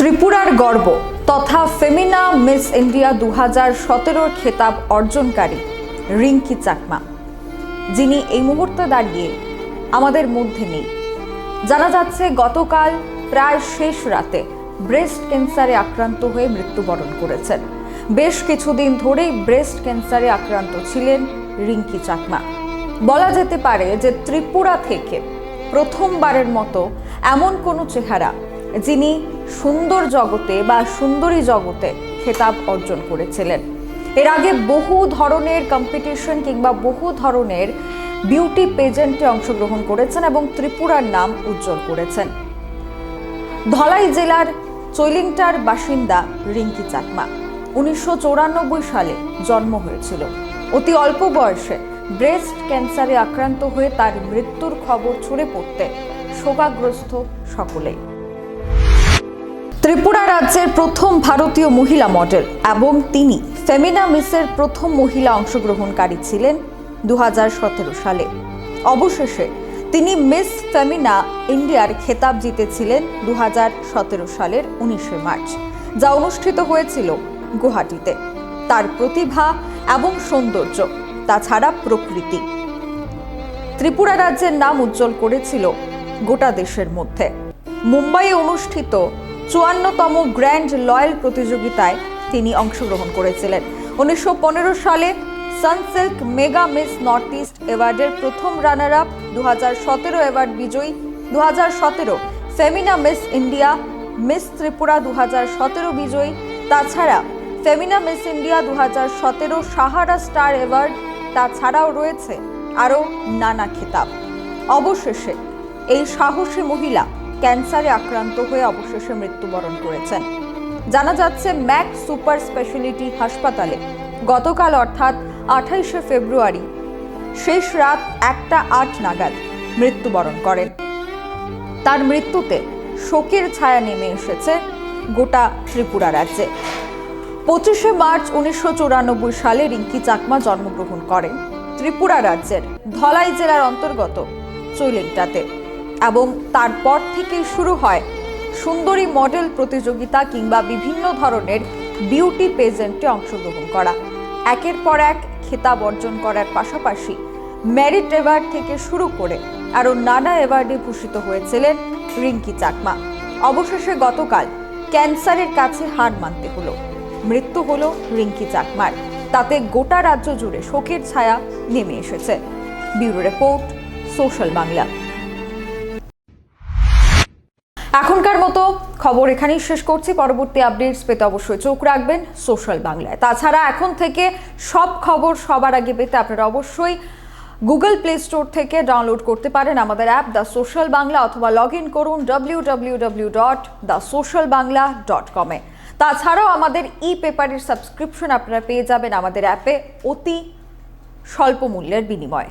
ত্রিপুরার গর্ব তথা ফেমিনা মিস ইন্ডিয়া দু হাজার সতেরোর খেতাব অর্জনকারী রিঙ্কি চাকমা। যিনি এই মুহূর্তে দাঁড়িয়ে আমাদের মধ্যে নেই। জানা যাচ্ছে গতকাল প্রায় শেষ রাতে ব্রেস্ট ক্যান্সারে আক্রান্ত হয়ে মৃত্যুবরণ করেছেন। বেশ কিছুদিন ধরেই ব্রেস্ট ক্যান্সারে আক্রান্ত ছিলেন রিঙ্কি চাকমা। বলা যেতে পারে যে ত্রিপুরা থেকে প্রথমবারের মতো এমন কোনো চেহারা যিনি সুন্দর জগতে বা সুন্দরী জগতে খেতাব অর্জন করেছিলেন। এর আগে বহু ধরনের কম্পিটিশন কিংবা বহু ধরনের বিউটি পেজেন্টে অংশগ্রহণ করেছেন এবং ত্রিপুরার নাম উজ্জ্বল করেছেন। ধলাই জেলার চৈলিংটার বাসিন্দা রিঙ্কি চাকমা উনিশশো চুরানব্বই সালে জন্ম হয়েছিল। অতি অল্প বয়সে ব্রেস্ট ক্যান্সারে আক্রান্ত হয়ে তার মৃত্যুর খবর ছড়ে পড়তে শোকাগ্রস্ত সকলেই। ত্রিপুরা রাজ্যের প্রথম ভারতীয় মহিলা মডেল এবং তিনি ফেমিনা মিসের প্রথম মহিলা অংশগ্রহণকারী ছিলেন দুহাজার সতেরো সালে। অবশেষে তিনি মিস ফেমিনা ইন্ডিয়ার খেতাব জিতেছিলেন দু সতেরো সালের উনিশে মার্চ, যা অনুষ্ঠিত হয়েছিল গুয়াহাটিতে। তার প্রতিভা এবং সৌন্দর্য, তাছাড়া প্রকৃতি। ত্রিপুরা রাজ্যের নাম উজ্জ্বল করেছিল গোটা দেশের মধ্যে। মুম্বাইয়ে অনুষ্ঠিত চুয়ান্নতম গ্র্যান্ড লয়েল প্রতিযোগিতায় তিনি অংশগ্রহণ করেছিলেন। উনিশশো পনেরো সালে Sunsilk mega Miss North East অ্যাওয়ার্ডের প্রথম রানার আপ দু হাজার সতেরো অ্যাওয়ার্ড বিজয়ী দু হাজার সতেরো Femina Miss India, Miss Tripura দু হাজার সতেরো বিজয়ী, তাছাড়া ফেমিনা মিস ইন্ডিয়া দু হাজার সতেরো সাহারা স্টার অ্যাওয়ার্ড, তাছাড়াও রয়েছে আরও নানা খেতাব। অবশেষে এই সাহসী মহিলা ক্যান্সারে আক্রান্ত হয়ে অবশেষে মৃত্যুবরণ করেছেন। জানা যাচ্ছে, ম্যাক সুপার স্পেশালিটি হাসপাতালে গতকাল অর্থাৎ আঠাইশে ফেব্রুয়ারি শেষ রাত একটা আট নাগাদ মৃত্যুবরণ করেন। তার মৃত্যুতে শোকের ছায়া নেমে এসেছে গোটা ত্রিপুরা রাজ্যে। পঁচিশে মার্চ উনিশশো চুরানব্বই সালে রিঙ্কি চাকমা জন্মগ্রহণ করেন। ত্রিপুরা রাজ্যের ধলাই জেলার অন্তর্গত চৈলেকটাতে এবং তারপর থেকে শুরু হয় সুন্দরী মডেল প্রতিযোগিতা কিংবা বিভিন্ন ধরনের বিউটি পেজেন্টে অংশগ্রহণ করা। একের পর এক খেতাব অর্জন করার পাশাপাশি মেরিট অ্যাওয়ার্ড থেকে শুরু করে আরও নানা অ্যাওয়ার্ডে ভূষিত হয়েছিলেন রিঙ্কি চাকমা। অবশেষে গতকাল ক্যান্সারের কাছে হার মানতে হলো। মৃত্যু হলো রিঙ্কি চাকমার। তাতে গোটা রাজ্য জুড়ে শোকের ছায়া নেমে এসেছে। Bureau report, social Bangla. এখনকার মতো খবর এখানেই শেষ করছি। পরবর্তী আপডেটস পেতে অবশ্যই চোখ রাখবেন সোশ্যাল বাংলায়। তাছাড়া এখন থেকে সব খবর সবার আগে পেতে আপনারা অবশ্যই গুগল প্লে স্টোর থেকে ডাউনলোড করতে পারেন আমাদের অ্যাপ দ্য সোশ্যাল বাংলা অথবা লগ ইন করুন W W dot the social Bangla dot কমে তাছাড়াও আমাদের ই পেপারের সাবস্ক্রিপশন আপনারা পেয়ে যাবেন আমাদের অ্যাপে অতি স্বল্প মূল্যের বিনিময়ে।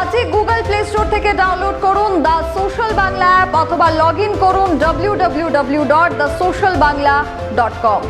আজই গুগল প্লে স্টোর থেকে ডাউনলোড করুন দ্য সোশ্যাল বাংলা অ্যাপ অথবা লগ ইন করুন W W W dot the social Bangla dot com.